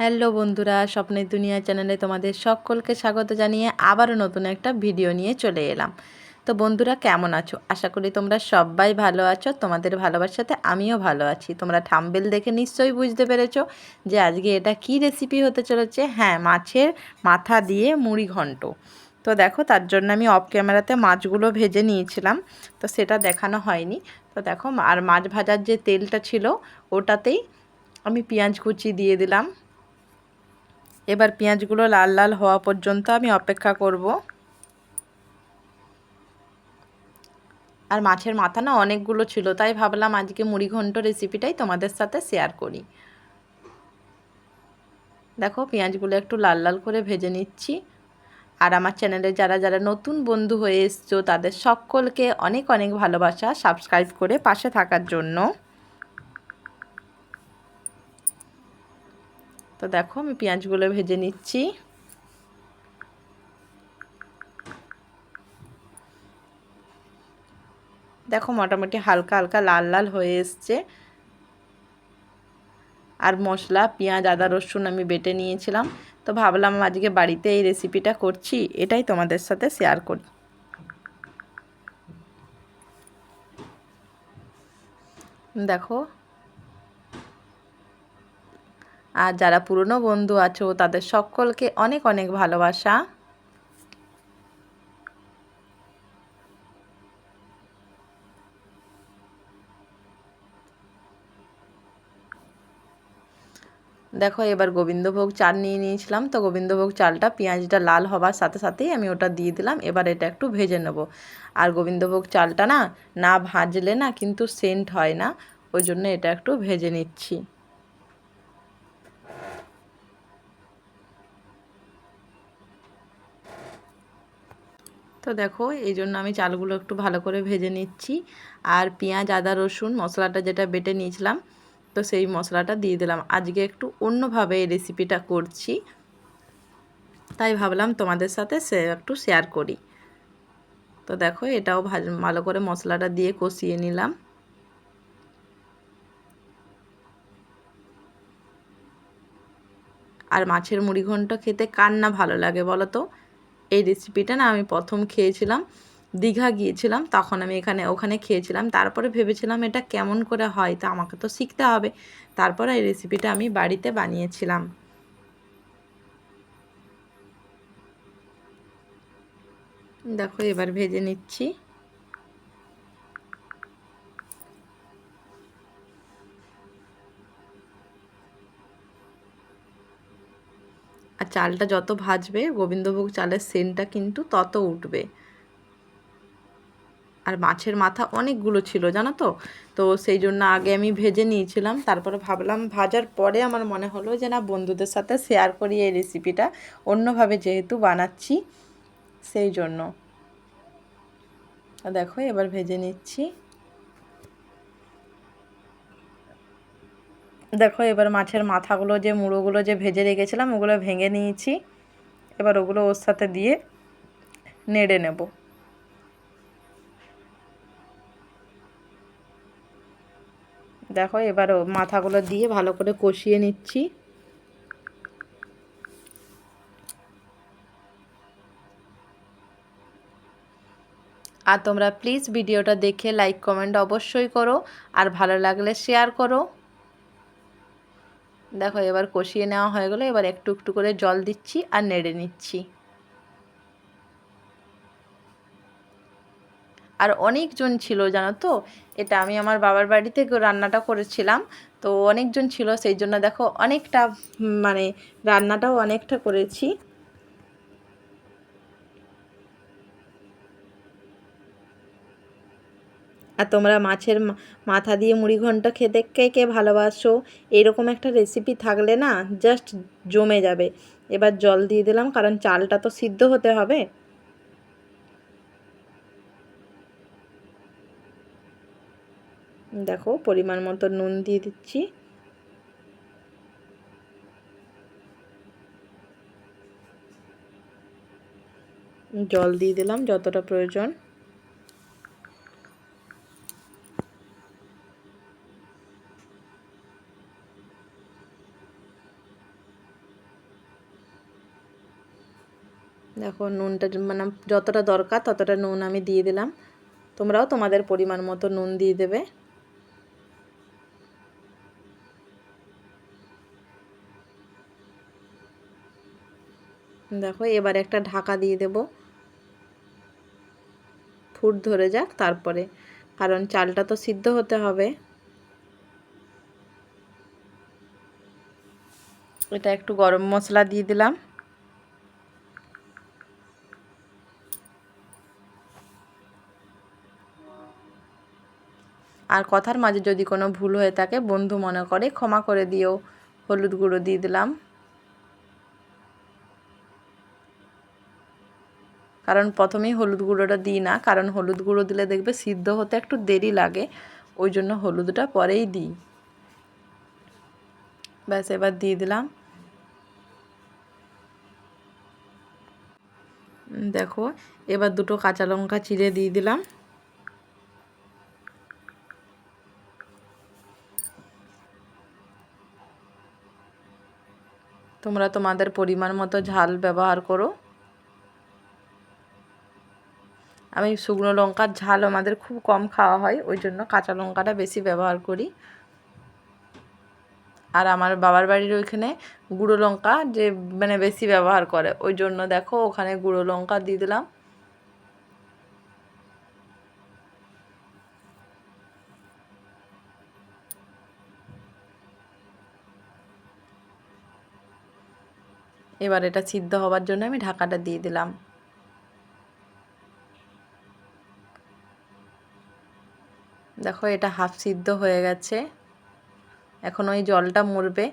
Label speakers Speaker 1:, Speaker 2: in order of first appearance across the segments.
Speaker 1: Hello বন্ধুরা, স্বপ্নের দুনিয়া চ্যানেলে তোমাদের সকলকে স্বাগত জানিয়ে আবারও নতুন একটা ভিডিও নিয়ে চলে এলাম। তো বন্ধুরা, কেমন আছো? আশা করি তোমরা সবাই ভালো আছো, তোমাদের ভালোবাসাতে আমিও ভালো আছি। তোমরা থাম্বেল দেখে নিশ্চয়ই বুঝতে পেরেছ যে আজকে এটা কি রেসিপি হতে চলেছে? হ্যাঁ মাছের মাথা দিয়ে মুড়ি ঘন্ট। তো দেখো, তার জন্য আমি অফ ক্যামেরাতে মাছগুলো ভেজে নিয়েছিলাম, তো সেটা দেখানো হয়নি। তো দেখো, আর মাছ ভাজার যে তেলটা ছিল, ওটাতেই আমি পেঁয়াজ কুচি দিয়ে দিলাম এবার পেঁয়াজগুলো লাল লাল হওয়া পর্যন্ত আমি অপেক্ষা করব। আর মাছের মাথা না অনেকগুলো ছিল, তাই ভাবলাম আজকে মুড়িঘণ্ট রেসিপিটাই তোমাদের সাথে শেয়ার করি। দেখো পেঁয়াজগুলো একটু লাল লাল করে ভেজে নিচ্ছি। আর আমার চ্যানেলে যারা যারা নতুন বন্ধু হয়ে এসছো, তাদের সকলকে অনেক অনেক ভালোবাসা সাবস্ক্রাইব করে পাশে থাকার জন্য। তো দেখো আমি পেঁয়াজগুলো ভেজে নিচ্ছি। দেখো মোটামুটি হালকা হালকা লাল লাল হয়ে এসছে। আর মশলা, পেঁয়াজ, আদা, রসুন আমি বেটে নিয়েছিলাম। তো ভাবলাম আজকে বাড়িতে এই রেসিপিটা করছি, এটাই তোমাদের সাথে শেয়ার করি। দেখো আর যারা পুরনো বন্ধু আছো, তাদের সকলকে অনেক অনেক ভালোবাসা। দেখো, এবার গোবিন্দভোগ চাল নিয়ে নিয়েছিলাম। তো গোবিন্দভোগ চালটা পেঁয়াজটা লাল হবার সাথে সাথেই আমি ওটা দিয়ে দিলাম। এবার এটা একটু ভেজে নেব। আর গোবিন্দভোগ চালটা না না ভাজলে না কিন্তু সেন্ট হয় না। ওই জন্য এটা একটু ভেজে নিচ্ছি। তো দেখো, এই জন্য আমি চালগুলো একটু ভালো করে ভেজে নিচ্ছি। আর পেঁয়াজ, আদা, রসুন মশলাটা যেটা বেটে নিয়েছিলাম, তো সেই মশলাটা দিয়ে দিলাম। আজকে একটু অন্যভাবে এই রেসিপিটা করছি। তাই ভাবলাম তোমাদের সাথে সে একটু শেয়ার করি। তো দেখো, এটাও ভালো করে মশলাটা দিয়ে কষিয়ে নিলাম। আর মাছের মুড়ি ঘন্ট খেতে কার না ভালো লাগে বলো তো? এই রেসিপিটা না আমি প্রথম খেয়েছিলাম, দীঘা গিয়েছিলাম, তখন আমি এখানে, ওখানে খেয়েছিলাম। তারপরে ভেবেছিলাম এটা কেমন করে হয়, তা আমাকে তো শিখতে হবে। তারপরে এই রেসিপিটা আমি বাড়িতে বানিয়েছিলাম। দেখো, এবার ভেজে নিচ্ছি। আর চালটা যত ভাজবে, গোবিন্দভোগ চালের সেন্টটা কিন্তু তত উঠবে। আর মাছের মাথা অনেকগুলো ছিল, জানো তো? তো সেই জন্য আগে আমি ভেজে নিয়েছিলাম, তারপরে ভাবলাম ভাজার পরে আমার মনে হলো যে, না, বন্ধুদের সাথে শেয়ার করি এই রেসিপিটা অন্যভাবে যেহেতু বানাচ্ছি, সেই জন্য। দেখো, এবার ভেজে নিচ্ছি। দেখো, এবার মাছের মাথাগুলো যে মুড়োগুলো যে ভেজে রেখেছিলাম, ওগুলো ভেঙে নিয়েছি। এবার ওগুলো ওর সাথে দিয়ে নেড়ে নেব। দেখো, এবার মাথাগুলো দিয়ে ভালো করে কষিয়ে নিচ্ছি। আর তোমরা প্লিজ ভিডিওটা দেখে লাইক, কমেন্ট অবশ্যই করো। আর ভালো লাগলে শেয়ার করো। দেখো, এবার কষিয়ে নেওয়া হয়ে গেলো। এবার একটু একটু করে জল দিচ্ছি আর নেড়ে নিচ্ছি। আর অনেকজন ছিল, জানো তো? এটা আমি আমার বাবার বাড়ি থেকে রান্নাটা করেছিলাম। তো অনেকজন ছিল, সেই জন্য দেখো, অনেকটা মানে রান্নাটাও অনেকটা করেছি। আর তোমরা মাছের মাথা দিয়ে মুড়ি ঘন্ট খেতে কে কে ভালোবাসো, এরকম একটা রেসিপি থাকলে না জাস্ট জমে যাবে। এবার জল দিয়ে দিলাম, কারণ চালটা তো সিদ্ধ হতে হবে। দেখো, পরিমাণ মতো নুন দিয়ে দিচ্ছি। জল দিয়ে দিলাম যতটা প্রয়োজন। দেখো নুনটা মানে যতটা দরকার ততটা নুন আমি দিয়ে দিলাম। তোমরাও তোমাদের পরিমাণ মতো নুন দিয়ে দেবে। দেখো, এবার একটা ঢাকা দিয়ে দেব। ফুট ধরে যাক তারপরে, কারণ চালটা তো সিদ্ধ হতে হবে। এটা একটু গরম মশলা দিয়ে দিলাম। আর কথার মাঝে যদি কোনো ভুল হয়ে থাকে, বন্ধু মনে করে, ক্ষমা করে দিও। হলুদ গুঁড়ো দিয়ে দিলাম। কারণ প্রথমেই হলুদ গুঁড়োটা দিই না, কারণ হলুদ গুঁড়ো দিলে দেখবে সিদ্ধ হতে একটু দেরি লাগে, ওই জন্য হলুদটা পরেই দিই। ব্যাস, এবার দিয়ে দিলাম। দেখো, এবার দুটো কাঁচা লঙ্কা চিড়ে দিয়ে দিলাম। তোমরা তোমাদের পরিমাণ মতো ঝাল ব্যবহার করো। আমি শুকনো লঙ্কার ঝাল আমাদের খুব কম খাওয়া হয়, ওই জন্য কাঁচা লঙ্কাটা বেশি ব্যবহার করি। আর আমার বাবার বাড়ির ওইখানে গুঁড়ো লঙ্কা যে মানে বেশি ব্যবহার করে, ওই জন্য দেখো ওখানে গুঁড়ো লঙ্কা দিয়ে দিলাম। এবার এটা সিদ্ধ হওয়ার জন্য আমি ঢাকাটা দিয়ে দিলাম। দেখো এটা হাফ সিদ্ধ হয়ে গেছে। এখন ওই জলটা মরবে।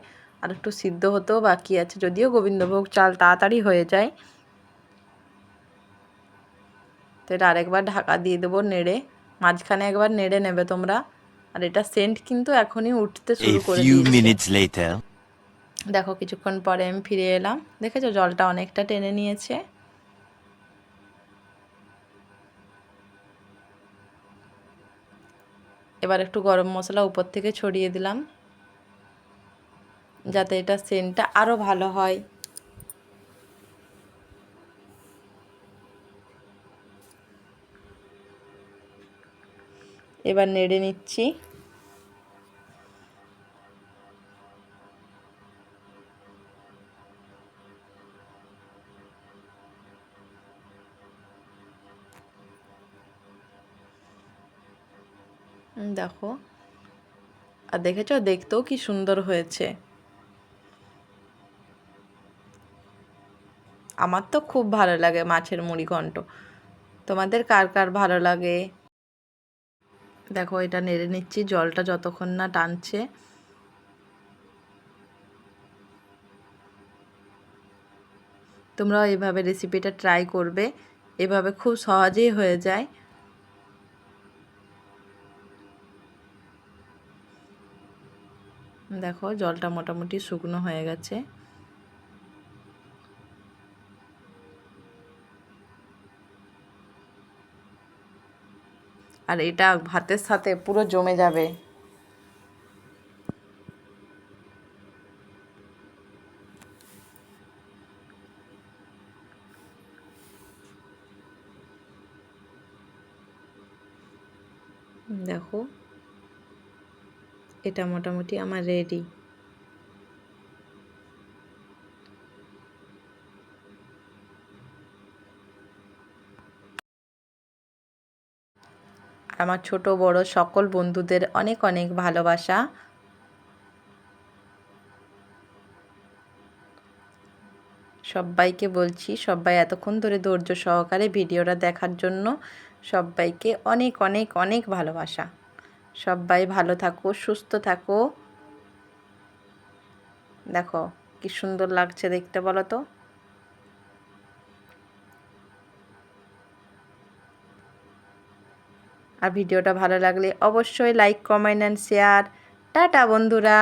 Speaker 1: আর একটু সিদ্ধ হতেও বাকি আছে যদিও গোবিন্দভোগ চাল তাড়াতাড়ি হয়ে যায়। তো এটা আরেকবার ঢাকা দিয়ে দেবো নেড়ে। মাঝখানে একবার নেড়ে নেবে তোমরা। আর এটা সেন্ট কিন্তু এখনই উঠতে শুরু করে দিয়েছে। দেখো কিছুক্ষণ পরে আমি ফিরে এলাম। দেখেছ? জলটা অনেকটা টেনে নিয়েছে। এবার একটু গরম মশলা উপর থেকে ছড়িয়ে দিলাম, যাতে এটা সেন্টটা আরও ভালো হয়। এবার নেড়ে নিচ্ছি। দেখো। আর দেখেছ? দেখতেও কি সুন্দর হয়েছে। আমার তো খুব ভালো লাগে মাছের মুড়ি ঘন্ট। তোমাদের কার কার ভালো লাগে? দেখো, এটা নেড়ে নিচ্ছি, জলটা যতক্ষণ না টানছে। তোমরাও এভাবে রেসিপিটা ট্রাই করবে। এভাবে খুব সহজেই হয়ে যায়। দেখো জলটা মোটামুটি শুকনো হয়ে গেছে। আর এটা ভাতের সাথে পুরো জমে যাবে। এটা মোটামুটি আমার রেডি আমার ছোট, বড় সকল বন্ধুদের অনেক অনেক ভালোবাসা। সবাইকে বলছি সবাই এতক্ষণ ধরে ধৈর্য সহকারে ভিডিওটা দেখার জন্য সবাইকে অনেক অনেক অনেক ভালোবাসা। সবাই ভালো থাকো, সুস্থ থাকো। দেখো, কি সুন্দর লাগছে দেখতে বলো তো। আর ভিডিওটা ভালো লাগলে অবশ্যই like comment and share tata বন্ধুরা।